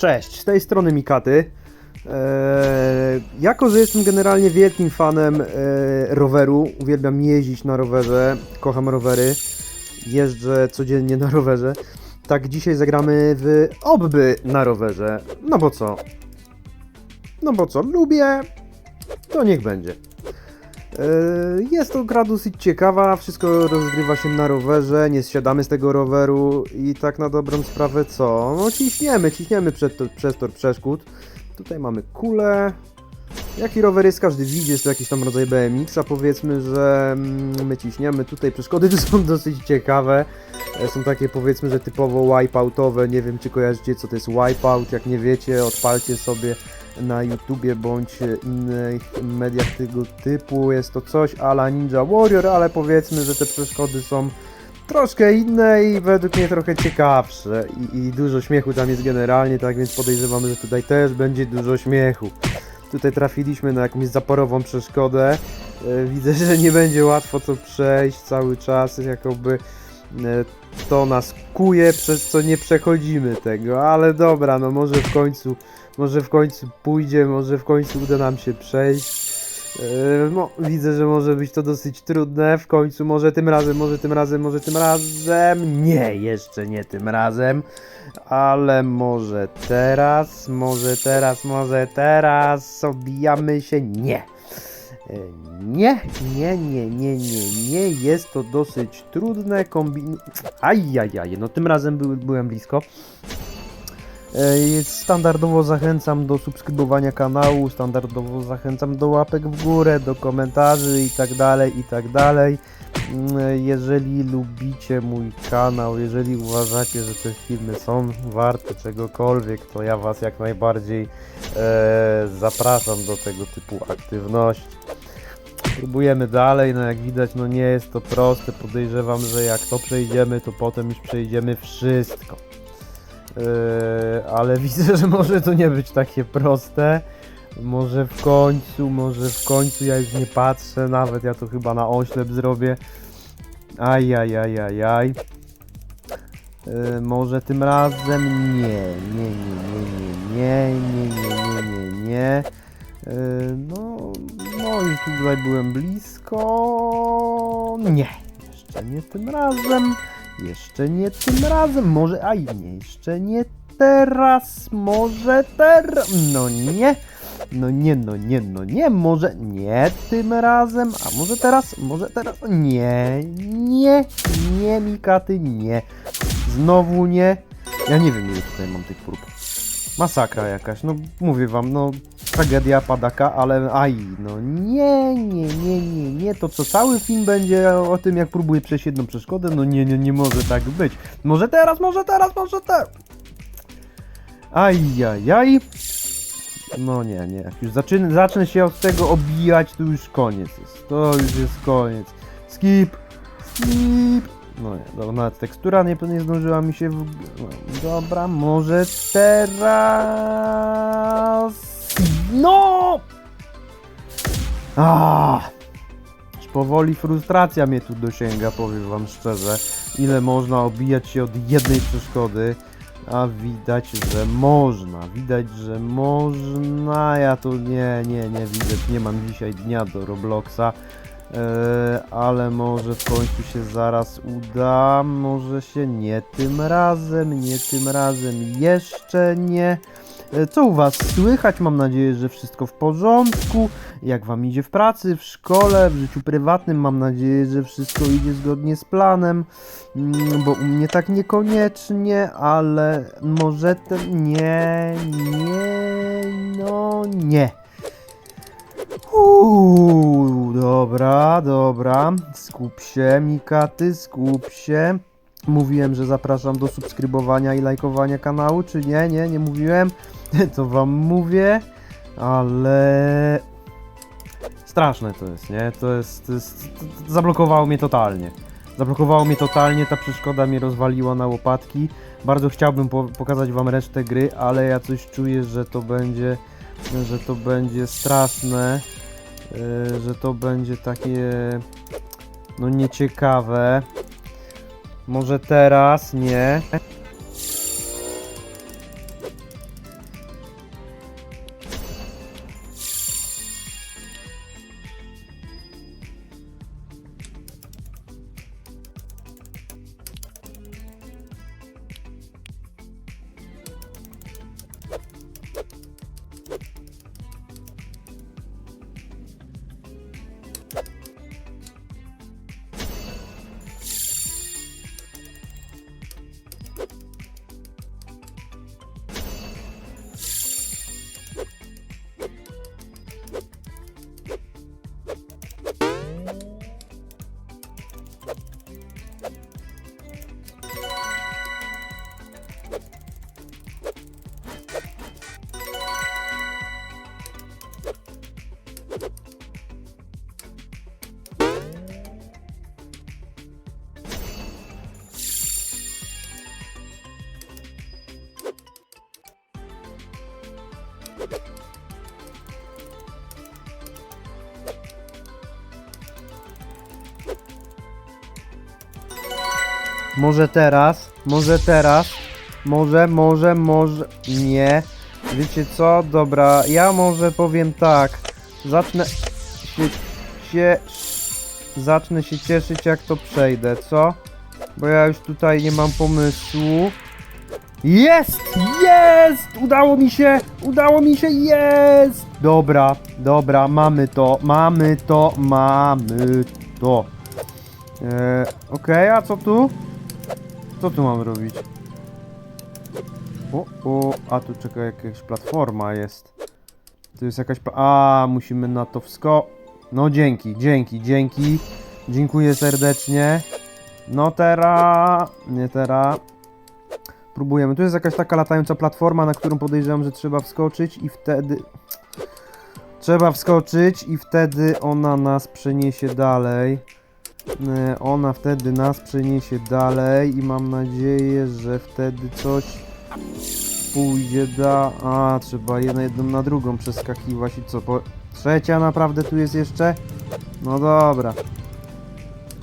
Cześć, z tej strony Mikaty. Eee, jako, że jestem generalnie wielkim fanem e, roweru, uwielbiam jeździć na rowerze, kocham rowery, jeżdżę codziennie na rowerze, tak dzisiaj zagramy w obby na rowerze. No bo co? No bo co? Lubię, to niech będzie. Eee, Jest to gra dosyć ciekawa, wszystko rozgrywa się na rowerze, nie zsiadamy z tego roweru i tak na dobrą sprawę co? No ciśniemy, ciśniemy przed to, przez tor przeszkód. Tutaj mamy kulę. Jaki rower jest, każdy widzi, jest to jakiś tam rodzaj BMX-a powiedzmy, że mm, my ciśniemy. Tutaj przeszkody tu są dosyć ciekawe. E, Są takie powiedzmy, że typowo wipeoutowe, nie wiem czy kojarzycie co to jest wipeout, jak nie wiecie odpalcie sobie na YouTubie bądź innych mediach tego typu. Jest to coś ala Ninja Warrior, ale powiedzmy, że te przeszkody są troszkę inne i według mnie trochę ciekawsze. I, I dużo śmiechu tam jest generalnie, tak więc podejrzewamy, że tutaj też będzie dużo śmiechu. Tutaj trafiliśmy na jakąś zaporową przeszkodę. E, Widzę, że nie będzie łatwo to przejść cały czas, jakoby e, to nas kuje, przez co nie przechodzimy tego, ale dobra, no może w końcu, może w końcu pójdzie, może w końcu uda nam się przejść. No, widzę, że może być to dosyć trudne. W końcu, może tym razem, może tym razem, może tym razem. Nie, jeszcze nie tym razem. Ale może teraz, może teraz, może teraz. Obijamy się. Nie. Yy, Nie, nie, nie, nie, nie, nie. Jest to dosyć trudne. Kombin... Ajajaj, no tym razem by, byłem blisko. Standardowo zachęcam do subskrybowania kanału, standardowo zachęcam do łapek w górę, do komentarzy i tak dalej, i tak. Mm, Jeżeli lubicie mój kanał, jeżeli uważacie, że te filmy są warte czegokolwiek, to ja Was jak najbardziej e, zapraszam do tego typu aktywności. Próbujemy dalej, no jak widać, no nie jest to proste. Podejrzewam, że jak to przejdziemy, to potem już przejdziemy wszystko. Yy, ale widzę, że może to nie być takie proste. Może w końcu, może w końcu ja już nie patrzę nawet, ja to chyba na oślep zrobię. Aj, aj, aj, aj, aj. Yy, może tym razem nie, nie, nie, nie, nie, nie, nie, nie, nie, nie, nie. Yy, no, no i tutaj byłem blisko. Nie, jeszcze nie tym razem. Jeszcze nie tym razem, może, aj nie, jeszcze nie teraz, może teraz, no nie, no nie, no nie, no nie, może nie tym razem, a może teraz, może teraz, nie, nie, nie, Mikaty, nie, znowu nie, ja nie wiem ile tutaj mam tych prób, masakra jakaś, no mówię wam, no tragedia padaka, ale aj, no nie, nie, nie, nie, nie, to co cały film będzie o tym, jak próbuję przejść jedną przeszkodę, no nie, nie, nie może tak być. Może teraz, może teraz, może teraz. Ajajaj. No nie, nie, jak już zaczynę, zacznę się od tego obijać, to już koniec jest, to już jest koniec. Skip, skip. No nie, dobra, nawet tekstura nie, nie zdążyła mi się w... No, dobra, może teraz... No! Aż powoli frustracja mnie tu dosięga, powiem wam szczerze. Ile można obijać się od jednej przeszkody, a widać, że można. Widać, że można. Ja tu nie, nie, nie widzę. Nie mam dzisiaj dnia do Robloxa. E, ale może w końcu się zaraz uda, może się nie tym razem, nie tym razem, jeszcze nie. E, Co u Was słychać? Mam nadzieję, że wszystko w porządku. Jak Wam idzie w pracy, w szkole, w życiu prywatnym? Mam nadzieję, że wszystko idzie zgodnie z planem, Mm, bo u mnie tak niekoniecznie, ale może ten nie, nie, no nie. Uuu, dobra, dobra. Skup się, Mikaty, skup się. Mówiłem, że zapraszam do subskrybowania i lajkowania kanału, czy nie? Nie, nie mówiłem. To wam mówię, ale straszne to jest, nie? To jest, to jest to, zablokowało mnie totalnie. Zablokowało mnie totalnie, ta przeszkoda mnie rozwaliła na łopatki. Bardzo chciałbym po pokazać wam resztę gry, ale ja coś czuję, że to będzie, że to będzie straszne, yy, że to będzie takie, no nieciekawe. Może teraz, nie. Może teraz, może teraz, może, może, może, nie. Wiecie co? Dobra, ja może powiem tak. Zacznę się, się, zacznę się cieszyć jak to przejdę, co? Bo ja już tutaj nie mam pomysłu. Jest! Jest! Udało mi się! Udało mi się! Jest! Dobra, dobra, mamy to, mamy to, mamy to. Eee, Okej, a co tu? Co tu mam robić? O, o, a tu czeka jakaś platforma jest. Tu jest jakaś. A, musimy na to wsko. No dzięki, dzięki, dzięki. Dziękuję serdecznie. No teraz. Nie teraz. Próbujemy. Tu jest jakaś taka latająca platforma, na którą podejrzewam, że trzeba wskoczyć i wtedy. Trzeba wskoczyć i wtedy ona nas przeniesie dalej. E, Ona wtedy nas przeniesie dalej i mam nadzieję, że wtedy coś pójdzie da... A, trzeba je na jedną na drugą przeskakiwać i co, po... Trzecia naprawdę tu jest jeszcze? No dobra.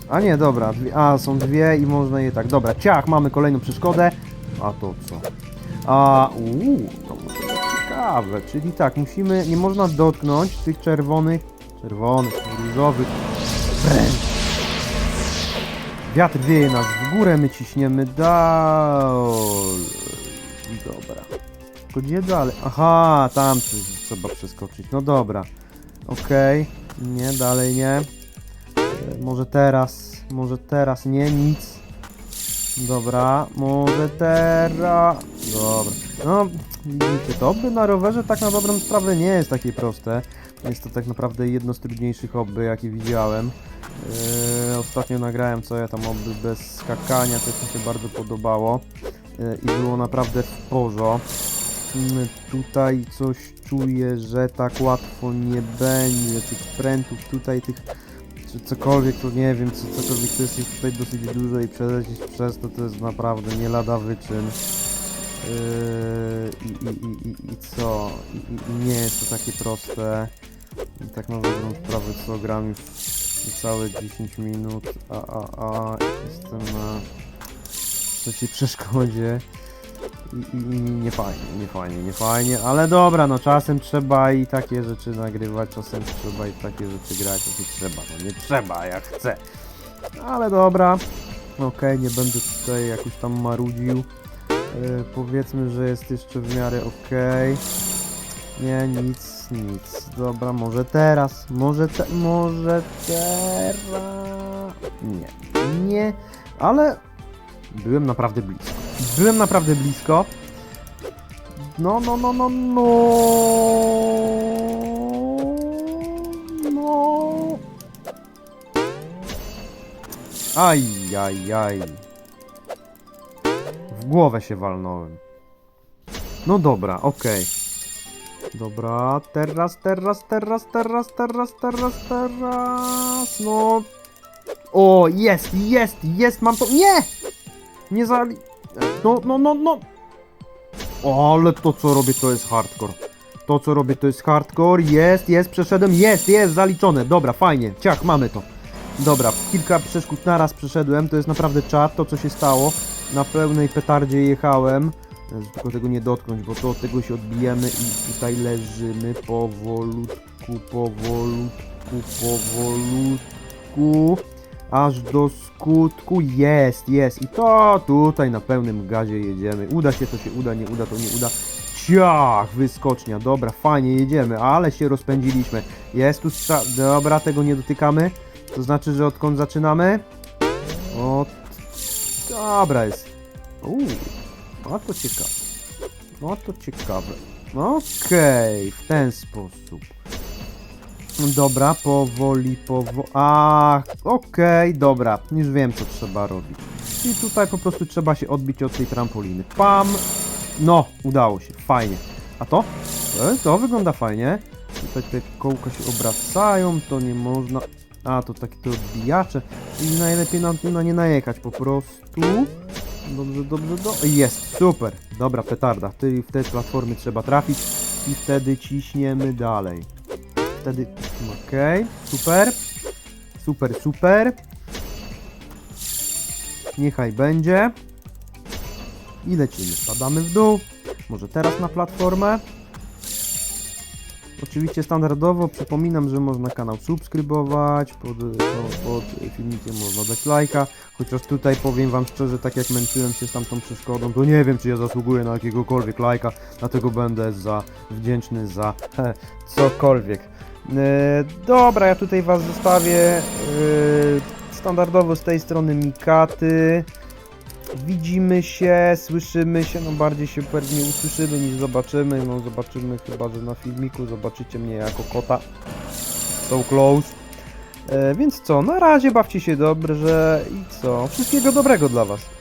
A nie, dobra, dwie... a są dwie i można je tak. Dobra, ciach, mamy kolejną przeszkodę. A to co? A, uuu, to może być ciekawe. Czyli tak, musimy, nie można dotknąć tych czerwonych, czerwonych, różowych. Wiatr wieje nas w górę, my ciśniemy dalej. Dobra. Tylko gdzie dalej? Aha, tam coś trzeba przeskoczyć. No dobra. Okej. Nie, dalej nie. E, Może teraz. Może teraz nie, nic. Dobra, może teraz. Dobra. No, widzicie, to by na rowerze tak na dobrą sprawę nie jest takie proste. Jest to tak naprawdę jedno z trudniejszych hobby, jakie widziałem. Yy, ostatnio nagrałem co ja tam hobby bez skakania, też mi się bardzo podobało. Yy, I było naprawdę w porzo. Yy, tutaj coś czuję, że tak łatwo nie będzie. Tych prętów tutaj, tych czy cokolwiek, to nie wiem, co, cokolwiek to jest ich tutaj dosyć dużo i przelecieć przez to to jest naprawdę nie lada wyczyn. Yy, i, i, i, i, co? I, I nie jest to takie proste. I tak na dobrą sprawę co gram już niecałe 10 minut, a, a, a jestem na trzeciej przeszkodzie. Nie fajnie, nie fajnie, nie fajnie, ale dobra, no czasem trzeba i takie rzeczy nagrywać, czasem trzeba i takie rzeczy grać, no nie trzeba, no nie trzeba, jak chcę. Ale dobra, okej, nie będę tutaj jakoś tam marudził. Yy, powiedzmy, że jest jeszcze w miarę okej. Nie, nic, nic. Dobra, może teraz, może te, może teraz. Nie, nie, ale byłem naprawdę blisko. Byłem naprawdę blisko. No, no, no, no, no. No. Aj, aj, aj. W głowę się walnąłem. No dobra, okej. Dobra, teraz, teraz, teraz, teraz, teraz, teraz, teraz, no. O, jest, jest, jest, mam to, nie! Nie zali... No, no, no, no. O, ale to co robię to jest hardcore. To co robię to jest hardcore, jest, jest, przeszedłem, jest, jest, zaliczone, dobra, fajnie, ciach, mamy to. Dobra, kilka przeszkód naraz przeszedłem, to jest naprawdę czad, to co się stało. Na pełnej petardzie jechałem. Tylko tego nie dotknąć, bo to od tego się odbijemy i tutaj leżymy powolutku, powolutku, powolutku. Aż do skutku jest, jest. I to tutaj na pełnym gazie jedziemy. Uda się, to się uda, nie uda, to nie uda. Ciach, wyskocznia, dobra, fajnie jedziemy, ale się rozpędziliśmy. Jest tu strzał, dobra, tego nie dotykamy. To znaczy, że odkąd zaczynamy? Od... Dobra jest. Uuu, a to ciekawe. No to ciekawe. Okej, w ten sposób. Dobra, powoli, powoli. A, okej, dobra. Już wiem, co trzeba robić. I tutaj po prostu trzeba się odbić od tej trampoliny. Pam! No, udało się, fajnie. A to? E, To wygląda fajnie. Tutaj te kołka się obracają, to nie można... A, to takie to odbijacze. I najlepiej na, na nie najechać po prostu. Dobrze, dobrze, do... Jest, super. Dobra, petarda. Ty w te platformy trzeba trafić. i wtedy ciśniemy dalej. Wtedy, okej, super, super, super. Niechaj będzie. I lecimy, spadamy w dół. Może teraz na platformę. Oczywiście standardowo przypominam, że można kanał subskrybować, pod, no, pod filmikiem można dać lajka, chociaż tutaj powiem wam szczerze, tak jak męczyłem się z tamtą przeszkodą, to nie wiem czy ja zasługuję na jakiegokolwiek lajka, dlatego będę za wdzięczny za he, cokolwiek. E, dobra, ja tutaj was zostawię. E, standardowo z tej strony Mikaty. Widzimy się, słyszymy się, no bardziej się pewnie usłyszymy niż zobaczymy, no zobaczymy chyba, że na filmiku zobaczycie mnie jako kota. So close. E, więc co, na razie bawcie się dobrze i co, wszystkiego dobrego dla was.